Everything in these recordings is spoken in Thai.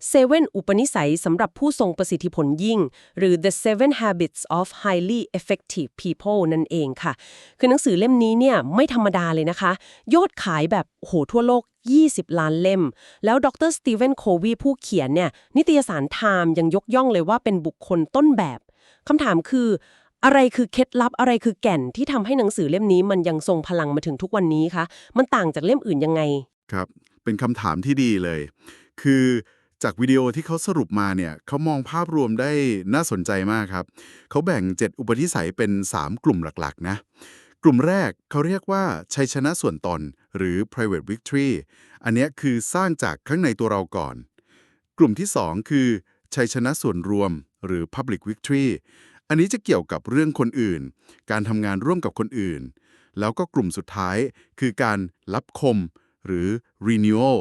7อุปนิสัยสำหรับผู้ทรงประสิทธิผลยิ่ง หรือ The Seven Habits of Highly Effective People นั่นเองค่ะ คือหนังสือเล่มนี้เนี่ยไม่ธรรมดาเลยนะคะ ยอดขายแบบโอ้โหทั่วโลก 20 ล้านเล่ม แล้วดรสตีเวนโควีผู้เขียนเนี่ยนิตยสารไทม์ยังยกย่องเลยว่าเป็นบุคคลต้นแบบคำถามคืออะไรคือเคล็ดลับอะไรคือแก่นที่ทำให้หนังสือเล่มนี้มันยังทรงพลังมาถึงทุกวันนี้คะ มันต่างจากเล่มอื่นยังไง ครับ เป็นคำถามที่ดีเลย คือ จากวิดีโอที่เขาสรุปมาเนี่ยเขามองภาพรวมได้น่าสนใจมากครับ เขาแบ่ง 7 อุปนิสัยเป็น 3 กลุ่มหลักๆ นะ กลุ่มแรกเขาเรียกว่าชัยชนะส่วนตนหรือ private victory อันนี้คือสร้างจากข้างในตัวเราก่อน กลุ่มที่ 2 คือ ชัยชนะส่วนรวม หรือ public victory อันนี้จะเกี่ยวกับเรื่องคนอื่น การทำงานร่วมกับคนอื่น แล้วก็กลุ่มสุดท้ายคือการรับคม หรือ renewal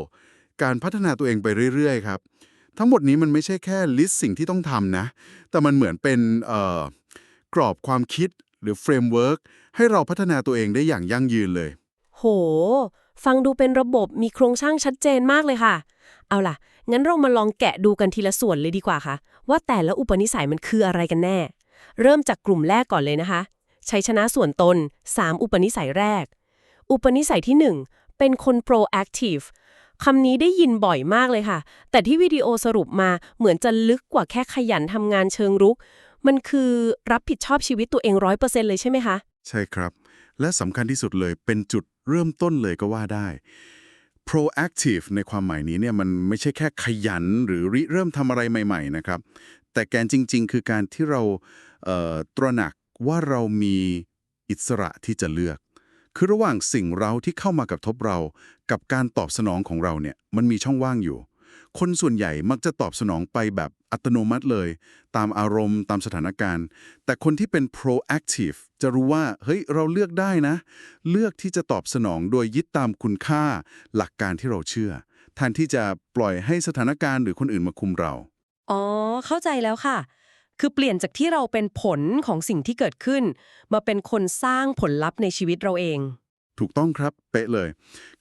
การพัฒนาตัวเองไปเรื่อย ๆ ครับ ทั้งหมดนี้มันไม่ใช่แค่ลิสต์สิ่งที่ต้องทำนะ แต่มันเหมือนเป็นกรอบความคิดหรือเฟรมเวิร์กให้เราพัฒนาตัวเองได้อย่างยั่งยืนเลย โห ฟังดูเป็นระบบมีโครงสร้างชัดเจนมากเลยค่ะ เอาล่ะ งั้นเรามาลองแกะดูกันทีละส่วนเลยดีกว่าค่ะ ว่าแต่ละอุปนิสัยมันคืออะไรกันแน่ เริ่มจากกลุ่มแรกก่อนเลยนะคะ ชัยชนะส่วนตน 3 อุปนิสัยแรก อุปนิสัยที่ 1 เป็นคน proactive คำนี้ได้ยินบ่อยมากเลยค่ะ แต่ที่วิดีโอสรุปมาเหมือนจะลึกกว่าแค่ขยันทำงานเชิงรุก มันคือรับผิดชอบชีวิตตัวเองร้อยเปอร์เซ็นต์เลยใช่ไหมคะ ใช่ครับ และสำคัญที่สุดเลยเป็นจุดเริ่มต้นเลยก็ว่าได้ proactive ในความหมายนี้เนี่ยมันไม่ใช่แค่ขยันหรือริเริ่มทำอะไรใหม่ ๆ นะครับ แต่แกนจริง ๆ คือการที่เราเตระหนักว่าเรามีอิสระที่จะเลือก คือระหว่างสิ่งเราที่เข้ามากระทบเรา กับการตอบสนองของเราเนี่ยมันมีช่องว่างอยู่ คนส่วนใหญ่มักจะตอบสนองไปแบบอัตโนมัติเลย ตามอารมณ์ตามสถานการณ์ แต่คนที่เป็น proactive จะรู้ว่าเฮ้ยเราเลือกได้นะ เลือกที่จะตอบสนองโดยยึดตามคุณค่าหลักการที่เราเชื่อแทนที่จะปล่อยให้สถานการณ์หรือคนอื่นมาคุมเรา อ๋อ เข้าใจแล้วค่ะ คือเปลี่ยนจากที่เราเป็นผลของสิ่งที่เกิดขึ้น มาเป็นคนสร้างผลลัพธ์ในชีวิตเราเอง ถูกต้องครับ เป๊ะเลย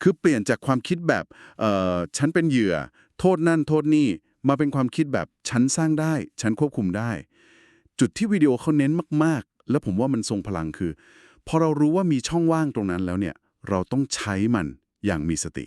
คือเปลี่ยนจากความคิดแบบเอ่อฉันเป็นเหยื่อ โทษนั่นโทษนี่มาเป็นความคิดแบบฉันสร้างได้ ฉันควบคุมได้ จุดที่วิดีโอเขาเน้นมากๆ แล้วผมว่ามันทรงพลังคือพอเรารู้ว่ามีช่องว่างตรงนั้นแล้วเนี่ย เราต้องใช้มันอย่างมีสติ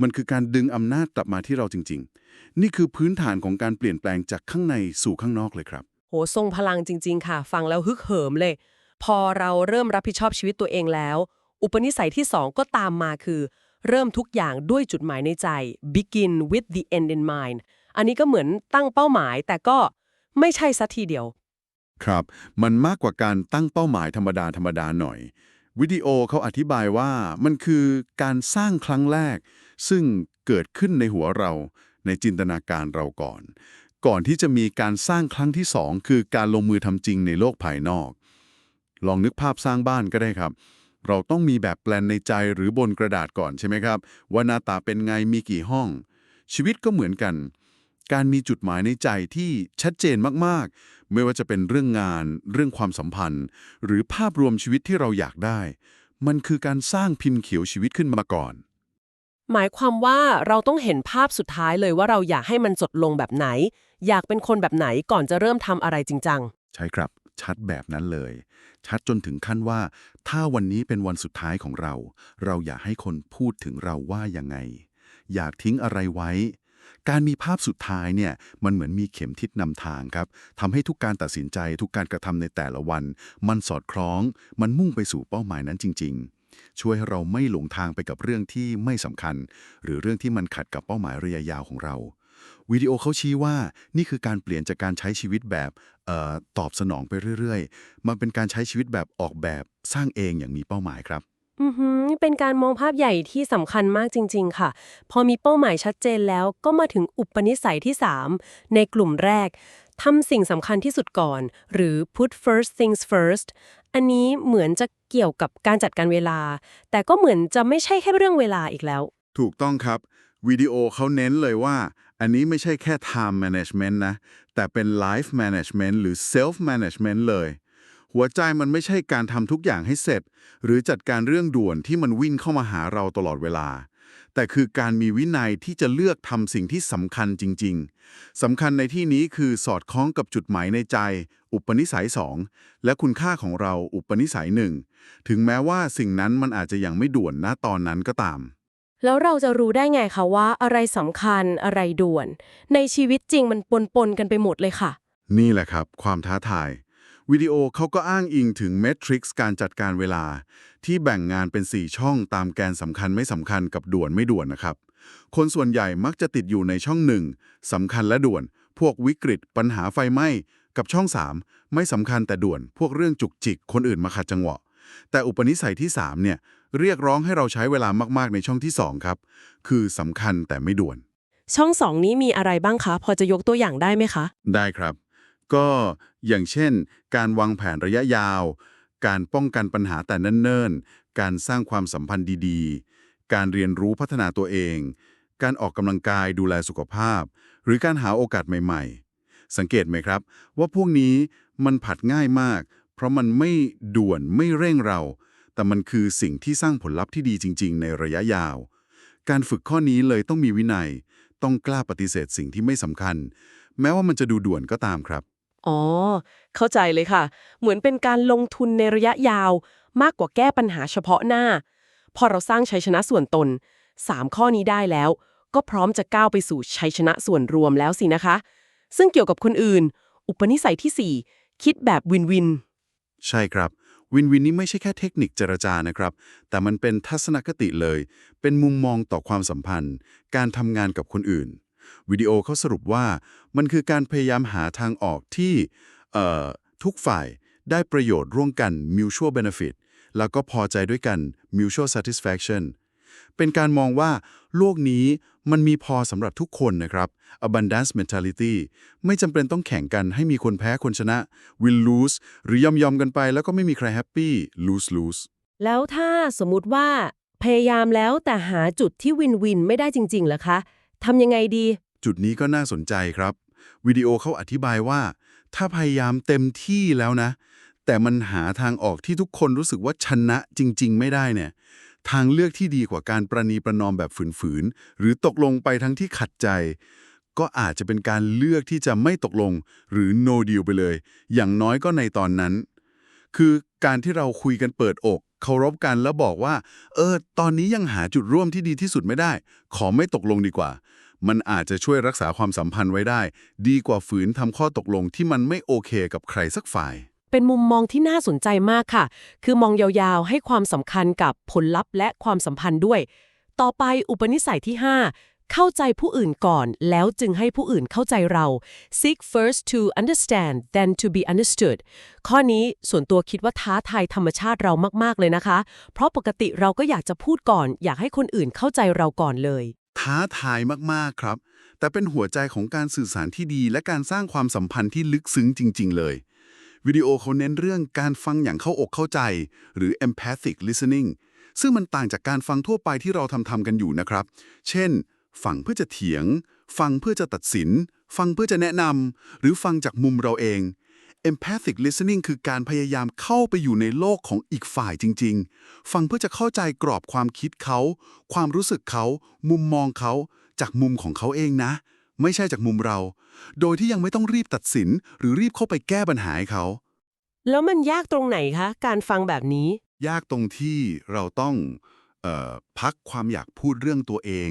มันคือการดึงอำนาจกลับมาที่เราจริง ๆ นี่คือพื้นฐานของการเปลี่ยนแปลงจากข้างในสู่ข้างนอกเลยครับ โหทรงพลังจริง ๆ ค่ะ ฟังแล้วฮึกเหิมเลย พอเราเริ่มรับผิดชอบชีวิตตัวเองแล้ว อุปนิสัยที่ 2 ก็ตามมาคือ เริ่มทุกอย่างด้วยจุดหมายในใจ begin with the end in mind อันนี้ก็เหมือนตั้งเป้าหมายแต่ก็ไม่ใช่สัทีเดียว ครับ มันมากกว่าการตั้งเป้าหมายธรรมดาธรรมดาหน่อย วิดีโอเขาอธิบายว่ามันคือการสร้างครั้งแรก ซึ่งเกิดขึ้นในหัวเราในจินตนาการเราก่อน ก่อนที่จะมีการสร้างครั้งที่สองคือการลงมือทำจริงในโลกภายนอก ลองนึกภาพสร้างบ้านก็ได้ครับ เราต้องมีแบบแปลนในใจหรือบนกระดาษก่อนใช่ไหมครับ ว่าหน้าตาเป็นไงมีกี่ห้อง ชีวิตก็เหมือนกัน การมีจุดหมายในใจที่ชัดเจนมากๆ ไม่ว่าจะเป็นเรื่องงาน เรื่องความสัมพันธ์ หรือภาพรวมชีวิตที่เราอยากได้ มันคือการสร้างพิมพ์เขียวชีวิตขึ้นมาก่อน หมายความว่าเราต้องเห็นภาพสุดท้ายเลยว่าเราอยากให้มันจดลงแบบไหน อยากเป็นคนแบบไหนก่อนจะเริ่มทำอะไรจริงจังใช่ครับ ชัดแบบนั้นเลย ชัดจนถึงขั้นว่า ถ้าวันนี้เป็นวันสุดท้ายของเรา เราอยากให้คนพูดถึงเราว่ายังไง อยากทิ้งอะไรไว้ การมีภาพสุดท้ายเนี่ยมันเหมือนมีเข็มทิศนำทางครับทำให้ทุกการตัดสินใจทุกการกระทำในแต่ละวัน มันสอดคล้อง มันมุ่งไปสู่เป้าหมายนั้นจริง ๆ ช่วยให้เราไม่หลงทางไปกับเรื่องที่ไม่สำคัญ หรือเรื่องที่มันขัดกับเป้าหมายระยะยาวของเราวิดีโอเขาชี้ว่านี่คือการเปลี่ยนจากการใช้ชีวิตแบบออตอบสนองไปเรื่อยๆมาเป็นการใช้ชีวิตแบบออกแบบสร้างเองอย่างมีเป้าหมายครับ อือหือเป็นการมองภาพใหญ่ที่สำคัญมากจริง ๆ ค่ะ พอมีเป้าหมายชัดเจนแล้วก็มาถึงอุปนิสัยที่ 3 ในกลุ่มแรก ทำสิ่งสำคัญที่สุดก่อน หรือ put first things first อันนี้เหมือนจะเกี่ยวกับการจัดการเวลา แต่ก็เหมือนจะไม่ใช่แค่เรื่องเวลาอีกแล้ว ถูกต้องครับ วิดีโอเขาเน้นเลยว่า อันนี้ไม่ใช่แค่ time management นะ แต่เป็น life management หรือ self management เลย หัวใจมันไม่ใช่การทำทุกอย่างให้เสร็จ หรือจัดการเรื่องด่วนที่มันวิ่งเข้ามาหาเราตลอดเวลา แต่คือการมีวินัยที่จะเลือกทำสิ่งที่สำคัญจริง ๆสำคัญในที่นี้คือสอดคล้องกับจุดหมายในใจ อุปนิสัยสองและคุณค่าของเราอุปนิสัยหนึ่งถึงแม้ว่าสิ่งนั้นมันอาจจะยังไม่ด่วนณตอนนั้นก็ตาม แล้วเราจะรู้ได้ไงคะว่าอะไรสำคัญอะไรด่วน ในชีวิตจริงมันปนๆกันไปหมดเลยค่ะ นี่แหละครับ ความท้าทาย วิดีโอเขาก็อ้างอิงถึงเมทริกซ์การจัดการเวลา ที่แบ่งงานเป็น 4 ช่องตามแกนสำคัญไม่สำคัญกับด่วนไม่ด่วนนะครับ คนส่วนใหญ่มักจะติดอยู่ในช่องหนึ่งสำคัญและด่วน พวกวิกฤต ปัญหาไฟไหม้กับช่อง 3 ไม่สำคัญแต่ด่วน พวกเรื่องจุกจิก คนอื่นมาขัดจังหวะ แต่อุปนิสัยที่ 3 เนี่ยเรียกร้องให้เราใช้เวลามากๆในช่องที่ 2 ครับ คือสำคัญแต่ไม่ด่วน ช่องสองนี้มีอะไรบ้างคะ พอจะยกตัวอย่างได้ไหมคะ ได้ครับ ก็ อย่างเช่น การวางแผนระยะยาว การป้องกันปัญหาแต่เนิ่นๆ การสร้างความสัมพันธ์ดีๆ การเรียนรู้พัฒนาตัวเอง การออกกำลังกายดูแลสุขภาพ หรือการหาโอกาสใหม่ๆ สังเกตไหมครับ ว่าพวกนี้มันผัดง่ายมาก เพราะมันไม่ด่วนไม่เร่งเรา แต่มันคือสิ่งที่สร้างผลลัพธ์ที่ดีจริง ๆ ในระยะยาว การฝึกข้อนี้เลยต้องมีวินัย ต้องกล้าปฏิเสธสิ่งที่ไม่สำคัญ แม้ว่ามันจะดูด่วนก็ตามครับ อ๋อ เข้าใจเลยค่ะ เหมือนเป็นการลงทุนในระยะยาว มากกว่าแก้ปัญหาเฉพาะหน้า พอเราสร้างชัยชนะส่วนตน 3 ข้อนี้ได้แล้ว ก็พร้อมจะก้าวไปสู่ชัยชนะส่วนรวมแล้วสินะคะ ซึ่งเกี่ยวกับคนอื่น อุปนิสัยทีสี่4 คิดแบบวินวิน ใช่ครับ วินวินนี่ไม่ใช่แค่เทคนิคเจรจานะครับ แต่มันเป็นทัศนคติเลย เป็นมุมมองต่อความสัมพันธ์ การทำงานกับคนอื่น วิดีโอเขาสรุปว่ามันคือการพยายามหาทางออกที่ทุกฝ่ายได้ประโยชน์ร่วมกัน mutual benefit แล้วก็พอใจด้วยกัน mutual satisfaction เป็นการมองว่าโลกนี้มันมีพอสำหรับทุกคนนะครับ abundance mentality ไม่จำเป็นต้องแข่งกันให้มีคนแพ้คนชนะ win lose หรือยอมยอมกันไป แล้วก็ไม่มีใครแฮปปี้ lose lose แล้วถ้าสมมติว่าพยายามแล้วแต่หาจุดที่วินวินไม่ได้จริงๆล่ะคะ ทำยังไงดี จุดนี้ก็น่าสนใจครับ วิดีโอเขาอธิบายว่า ถ้าพยายามเต็มที่แล้วนะ แต่มันหาทางออกที่ทุกคนรู้สึกว่าชนะจริง ๆ ไม่ได้เนี่ย ทางเลือกที่ดีกว่าการประนีประนอมแบบฝืนๆหรือตกลงไปทั้งที่ขัดใจ ก็อาจจะเป็นการเลือกที่จะไม่ตกลงหรือ no deal ไปเลย อย่างน้อยก็ในตอนนั้น คือการที่เราคุยกันเปิดอก เคารพกันแล้วบอกว่า เออ ตอนนี้ยังหาจุดร่วมที่ดีที่สุดไม่ได้ ขอไม่ตกลงดีกว่า มันอาจจะช่วยรักษาความสัมพันธ์ไว้ได้ ดีกว่าฝืนทำข้อตกลงที่มันไม่โอเคกับใครสักฝ่าย เป็นมุมมองที่น่าสนใจมากค่ะ คือมองยาวๆ ให้ความสำคัญกับผลลัพธ์และความสัมพันธ์ด้วย ต่อไปอุปนิสัยที่ 5 เข้าใจผู้อื่นก่อนแล้วจึงให้ผู้อื่นเข้าใจเรา seek first to understand then to be understood ข้อนี้ส่วนตัวคิดว่าท้าทายธรรมชาติเรามาก ๆ เลยนะคะ เพราะปกติเราก็อยากจะพูดก่อน อยากให้คนอื่นเข้าใจเราก่อนเลย ท้าทายมาก ๆ ครับ แต่เป็นหัวใจของการสื่อสารที่ดี และการสร้างความสัมพันธ์ที่ลึกซึ้งจริง ๆ เลยวิดีโอเขาเน้นเรื่องการฟังอย่างเข้าอกเข้าใจ หรือ empathic listening ซึ่งมันต่างจากการฟังทั่วไปที่เราทำทำกันอยู่นะครับ เช่น ฟังเพื่อจะเถียง ฟังเพื่อจะตัดสิน ฟังเพื่อจะแนะนำ หรือฟังจากมุมเราเอง empathic listening คือการพยายามเข้าไปอยู่ในโลกของอีกฝ่ายจริง ๆ ฟังเพื่อจะเข้าใจกรอบความคิดเขา ความรู้สึกเขา มุมมองเขา จากมุมของเขาเองนะ ไม่ใช่จากมุมเรา โดยที่ยังไม่ต้องรีบตัดสิน หรือรีบเข้าไปแก้ปัญหาให้เขา แล้วมันยากตรงไหนคะ การฟังแบบนี้ ยากตรงที่เราต้องเออพักความอยากพูดเรื่องตัวเอง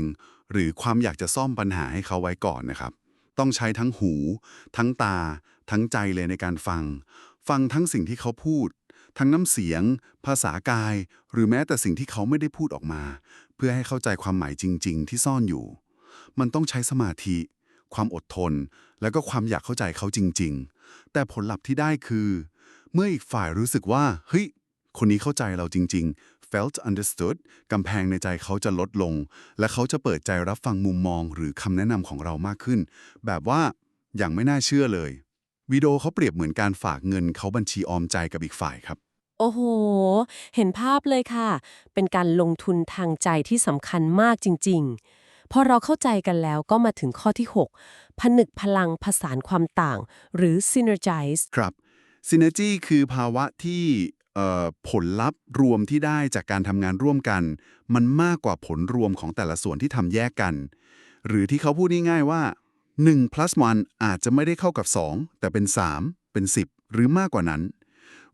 หรือความอยากจะซ่อมปัญหาให้เขาไว้ก่อนนะครับ ต้องใช้ทั้งหู ทั้งตา ทั้งใจเลยในการฟัง ฟังทั้งสิ่งที่เขาพูด ทั้งน้ำเสียง ภาษากาย หรือแม้แต่สิ่งที่เขาไม่ได้พูดออกมา เพื่อให้เข้าใจความหมายจริง ๆ ที่ซ่อนอยู่ มันต้องใช้สมาธิ ความอดทน แล้วก็ความอยากเข้าใจเขาจริง ๆ แต่ผลลัพธ์ที่ได้คือ เมื่ออีกฝ่ายรู้สึกว่าเฮ้ยคนนี้เข้าใจเราจริง ๆ felt understood กำแพงในใจเขาจะลดลง และเขาจะเปิดใจรับฟังมุมมองหรือคำแนะนำของเรามากขึ้น แบบว่าอย่างไม่น่าเชื่อเลยวิดีโอเขาเปรียบเหมือนการฝากเงินเขาบัญชีออมใจกับอีกฝ่ายครับ โอ้โห เห็นภาพเลยค่ะ เป็นการลงทุนทางใจที่สำคัญมากจริง ๆ พอเราเข้าใจกันแล้วก็มาถึงข้อที่ 6 ผนึกพลังผสานความต่าง หรือ synergize ครับ synergy คือภาวะที่เอ่อ ผลลัพธ์รวมที่ได้จากการทำงานร่วมกัน มันมากกว่าผลรวมของแต่ละส่วนที่ทำแยกกัน หรือที่เขาพูดง่ายๆว่า1 plus 1 อาจจะไม่ได้เข้ากับ 2 แต่เป็น 3 เป็น 10 หรือมากกว่านั้น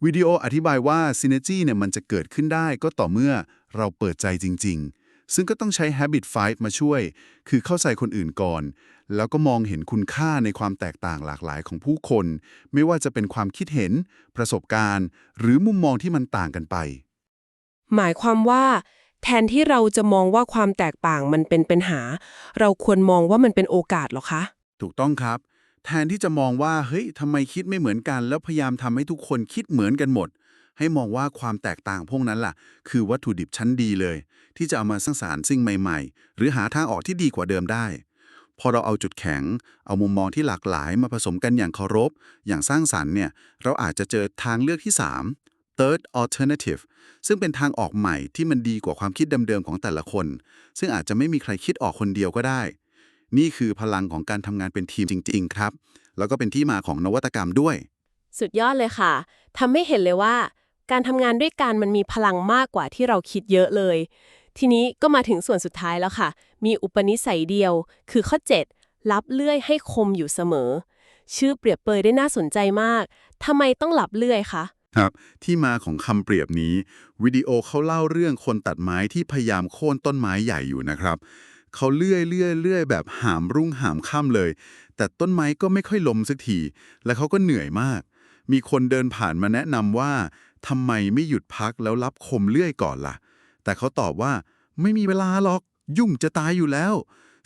วิดีโออธิบายว่า Synergy เนี่ยมันจะเกิดขึ้นได้ก็ต่อเมื่อเราเปิดใจจริง ๆ ซึ่งก็ต้องใช้ Habit 5 มาช่วย คือเข้าใจคนอื่นก่อน แล้วก็มองเห็นคุณค่าในความแตกต่างหลากหลายของผู้คน ไม่ว่าจะเป็นความคิดเห็น ประสบการณ์ หรือมุมมองที่มันต่างกันไป หมายความว่า แทนที่เราจะมองว่าความแตกต่างมันเป็นปัญหา เราควรมองว่ามันเป็นโอกาสเหรอคะ ถูกต้องครับ แทนที่จะมองว่าเฮ้ยทำไมคิดไม่เหมือนกัน แล้วพยายามทำให้ทุกคนคิดเหมือนกันหมด ให้มองว่าความแตกต่างพวกนั้นล่ะ คือวัตถุดิบชั้นดีเลย ที่จะเอามาสร้างสารรค์สิ่งใหม่ ๆ หรือหาทางออกที่ดีกว่าเดิมได้ พอเราเอาจุดแข็ง เอามุมมองที่หลากหลายมาผสมกันอย่างเคารพ อย่างสร้างสรรค์เนี่ยเราอาจจะเจอทางเลือกที่ 3 third alternative ซึ่งเป็นทางออกใหม่ที่มันดีกว่าความคิดเดิมๆของแต่ละคน ซึ่งอาจจะไม่มีใครคิดออกคนเดียวก็ได้ นี่คือพลังของการทำงานเป็นทีมจริง ๆ ครับ แล้วก็เป็นที่มาของนวัตกรรมด้วย สุดยอดเลยค่ะทำให้เห็นเลยว่า การทำงานด้วยกันมันมีพลังมากกว่าที่เราคิดเยอะเลย ทีนี้ก็มาถึงส่วนสุดท้ายแล้วค่ะ มีอุปนิสัยเดียว คือข้อ 7 รับเลื่อยให้คมอยู่เสมอ ชื่อเปรียบเปรยได้น่าสนใจมากทำไมต้องรับเลื่อยคะครับที่มาของคำเปรียบนี้ วิดีโอเขาเล่าเรื่องคนตัดไม้ที่พยายามโค่นต้นไม้ใหญ่อยู่นะครับ เขาเลื่อยเลื่อยเลื่อยแบบหามรุ่งหามค่ำเลย แต่ต้นไม้ก็ไม่ค่อยล้มสักที และเขาก็เหนื่อยมาก มีคนเดินผ่านมาแนะนำว่า ทำไมไม่หยุดพักแล้วรับคมเลื่อยก่อนล่ะ แต่เขาตอบว่าไม่มีเวลาหรอกยุ่งจะตายอยู่แล้ว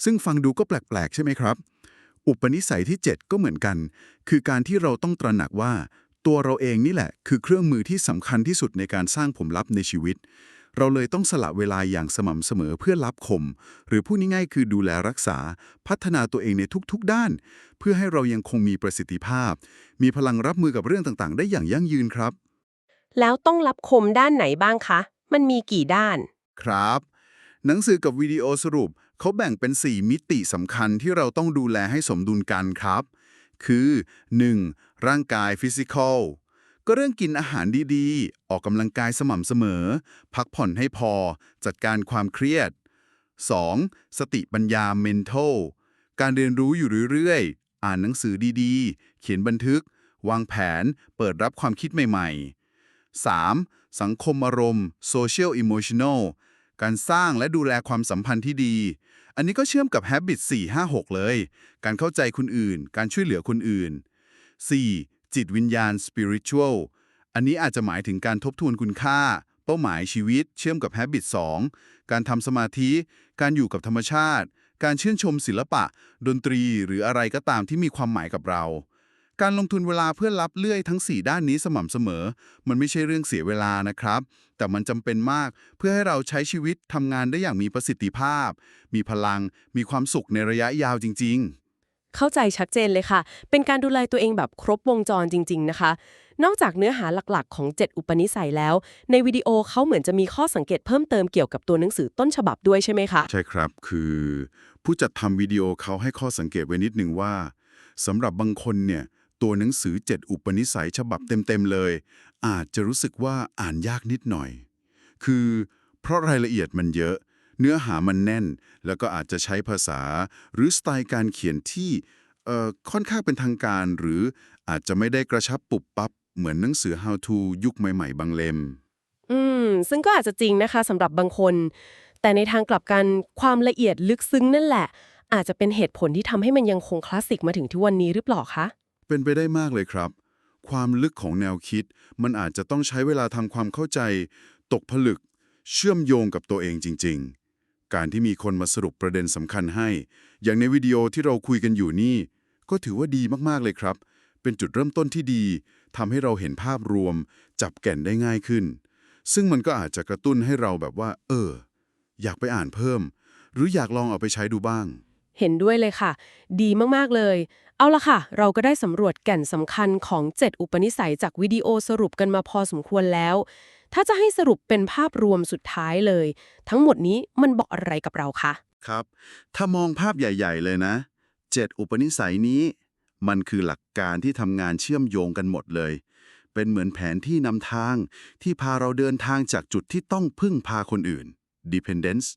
ซึ่งฟังดูก็แปลกๆ ใช่ไหมครับ อุปนิสัยที่ 7 ก็เหมือนกัน คือการที่เราต้องตระหนักว่า ตัวเราเองนี่แหละ คือเครื่องมือที่สำคัญที่สุดในการสร้างผลลัพธ์ในชีวิต เราเลยต้องสละเวลาอย่างสม่ำเสมอเพื่อรับคม หรือพูดง่ายๆคือดูแลรักษา พัฒนาตัวเองในทุกๆด้าน เพื่อให้เรายังคงมีประสิทธิภาพ มีพลังรับมือกับเรื่องต่างๆ ได้อย่างยั่งยืนครับ แล้วต้องรับคมด้านไหนบ้างคะ มันมีกี่ด้าน ครับ หนังสือกับวิดีโอสรุป เขาแบ่งเป็น 4 มิติสำคัญที่เราต้องดูแลให้สมดุลกันครับ คือ 1. ร่างกายฟิสิกอลก็เรื่องกินอาหารดีๆ ออกกำลังกายสม่ำเสมอ พักผ่อนให้พอ จัดการความเครียด 2. สติปัญญา mental การเรียนรู้อยู่เรื่อยๆ อ่านหนังสือดีๆ เขียนบันทึก วางแผน เปิดรับความคิดใหม่ๆ 3. สังคมอารมณ์ social emotional การสร้างและดูแลความสัมพันธ์ที่ดี อันนี้ก็เชื่อมกับ Habit 456 เลย การเข้าใจคนอื่น การช่วยเหลือคนอื่น 4. จิตวิญญาณ spiritual อันนี้อาจจะหมายถึงการทบทวนคุณค่า เป้าหมายชีวิต เชื่อมกับ Habit 2 การทำสมาธิ การอยู่กับธรรมชาติ การชื่นชมศิลปะ ดนตรีหรืออะไรก็ตามที่มีความหมายกับเรา การลงทุนเวลาเพื่อรับเลื่อยทั้ง 4 ด้านนี้สม่ำเสมอ มันไม่ใช่เรื่องเสียเวลานะครับ แต่มันจำเป็นมากเพื่อให้เราใช้ชีวิตทำงานได้อย่างมีประสิทธิภาพ มีพลัง มีความสุขในระยะยาวจริง ๆเข้าใจชัดเจนเลยค่ะ เป็นการดูแลตัวเองแบบครบวงจรจริง ๆ นะคะ นอกจากเนื้อหาหลักๆ ของ 7 อุปนิสัยแล้ว ในวิดีโอเขาเหมือนจะมีข้อสังเกตเพิ่มเติมเกี่ยวกับตัวหนังสือต้นฉบับด้วยใช่ไหมคะ ใช่ครับ คือ ผู้จัดทำวิดีโอเขาให้ข้อสังเกตไว้นิดหนึ่งว่าสำหรับบางคนเนี่ย ตัวหนังสือ 7 อุปนิสัยฉบับเต็มๆเลย อาจจะรู้สึกว่าอ่านยากนิดหน่อย คือเพราะรายละเอียดมันเยอะ เนื้อหามันแน่น แล้วก็อาจจะใช้ภาษา หรือสไตล์การเขียนที่เอ่อค่อนข้างเป็นทางการหรืออาจจะไม่ได้กระชับปุบปับเหมือนหนังสือ How to ยุคใหม่ๆ บางเล่ม อืม ซึ่งก็อาจจะจริงนะคะสำหรับบางคน แต่ในทางกลับกันความละเอียดลึกซึ้งนั่นแหละ อาจจะเป็นเหตุผลที่ทำให้มันยังคงคลาสสิกมาถึงทุกวันนี้หรือเปล่าคะ เป็นไปได้มากเลยครับ ความลึกของแนวคิด มันอาจจะต้องใช้เวลาทำความเข้าใจ ตกผลึก เชื่อมโยงกับตัวเองจริง ๆ การที่มีคนมาสรุปประเด็นสำคัญให้ อย่างในวิดีโอที่เราคุยกันอยู่นี่ ก็ถือว่าดีมากๆเลยครับ เป็นจุดเริ่มต้นที่ดีทำให้เราเห็นภาพรวม จับแก่นได้ง่ายขึ้น ซึ่งมันก็อาจจะกระตุ้นให้เราแบบว่า เออ อยากไปอ่านเพิ่ม หรืออยากลองเอาไปใช้ดูบ้าง เห็นด้วยเลยค่ะ ดีมากๆเลย เอาละค่ะ เราก็ได้สำรวจแก่นสำคัญของ 7 อุปนิสัยจากวิดีโอสรุปกันมาพอสมควรแล้ว ถ้าจะให้สรุปเป็นภาพรวมสุดท้ายเลย ทั้งหมดนี้มันบอกอะไรกับเราคะ ครับ ถ้ามองภาพใหญ่ ๆ เลยนะ 7 อุปนิสัยนี้ มันคือหลักการที่ทำงานเชื่อมโยงกันหมดเลย เป็นเหมือนแผนที่นำทางที่พาเราเดินทางจากจุดที่ต้องพึ่งพาคนอื่น dependence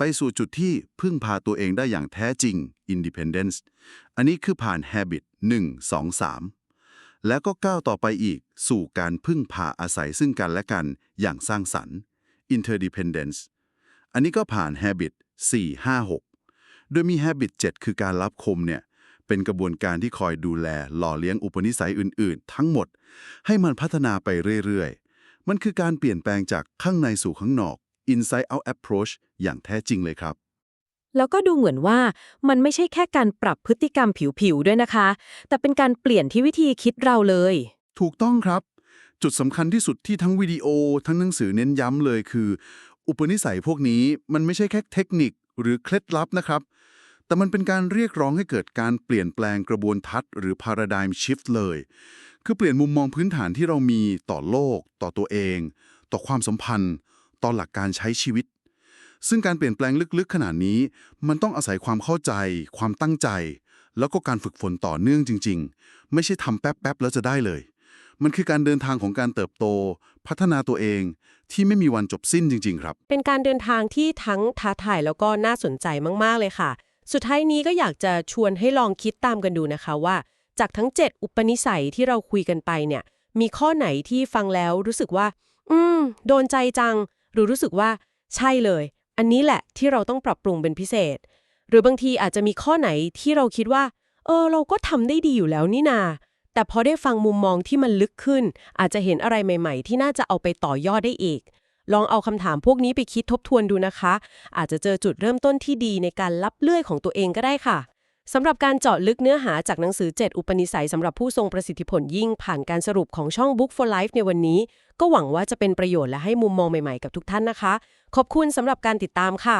ไปสู่จุดที่พึ่งพาตัวเองได้อย่างแท้จริง independence อันนี้คือผ่าน habit 1 2 3 แล้วก็ก้าวต่อไปอีกสู่การพึ่งพาอาศัยซึ่งกันและกันอย่างสร้างสรรค์ interdependence อันนี้ก็ผ่าน habit 4 5 6 โดยมี habit 7 คือการรับคมเนี่ยเป็นกระบวนการที่คอยดูแลหล่อเลี้ยงอุปนิสัยอื่น ๆ ทั้งหมด ให้มันพัฒนาไปเรื่อย ๆ มันคือการเปลี่ยนแปลงจากข้างในสู่ข้างนอก inside out approach อย่างแท้จริงเลยครับ แล้วก็ดูเหมือนว่ามันไม่ใช่แค่การปรับพฤติกรรมผิวๆด้วยนะคะ แต่เป็นการเปลี่ยนที่วิธีคิดเราเลย ถูกต้องครับ จุดสำคัญที่สุดที่ทั้งวิดีโอ ทั้งหนังสือเน้นย้ำเลยคือ อุปนิสัยพวกนี้มันไม่ใช่แค่เทคนิคหรือเคล็ดลับนะครับ แต่มันเป็นการเรียกร้องให้เกิดการเปลี่ยนแปลงกระบวนทัศน์หรือ paradigm shift เลย คือเปลี่ยนมุมมองพื้นฐานที่เรามีต่อโลก ต่อตัวเอง ต่อความสัมพันธ์ ต่อหลักการใช้ชีวิต ซึ่งการเปลี่ยนแปลงลึกๆ ขนาดนี้ มันต้องอาศัยความเข้าใจ ความตั้งใจ แล้วก็การฝึกฝนต่อเนื่องจริง ๆ ไม่ใช่ทำแป๊บๆแล้วจะได้เลย มันคือการเดินทางของการเติบโต พัฒนาตัวเองที่ไม่มีวันจบสิ้นจริง ๆ ครับ เป็นการเดินทางที่ทั้งท้าทายแล้วก็น่าสนใจมากๆเลยค่ะ สุดท้ายนี้ก็อยากจะชวนให้ลองคิดตามกันดูนะคะว่า จากทั้ง 7 อุปนิสัยที่เราคุยกันไปเนี่ยมีข้อไหนที่ฟังแล้วรู้สึกว่า อืม โดนใจจัง รือรู้สึกว่าใช่เลย อันนี้แหละที่เราต้องปรับปรุงเป็นพิเศษ หรือบางทีอาจจะมีข้อไหนที่เราคิดว่า เออ เราก็ทำได้ดีอยู่แล้วนี่นา แต่พอได้ฟังมุมมองที่มันลึกขึ้น อาจจะเห็นอะไรใหม่ ๆ ที่น่าจะเอาไปต่อยอดได้อีก ลองเอาคำถามพวกนี้ไปคิดทบทวนดูนะคะ อาจจะเจอจุดเริ่มต้นที่ดีในการรับเลื่อยของตัวเองก็ได้ค่ะ สำหรับการเจาะลึกเนื้อหาจากหนังสือ 7 อุปนิสัยสำหรับผู้ทรงประสิทธิผลยิ่งผ่านการสรุปของช่อง Book for Life ในวันนี้ ก็หวังว่าจะเป็นประโยชน์และให้มุมมองใหม่ๆกับทุกท่านนะคะ ขอบคุณสำหรับการติดตามค่ะ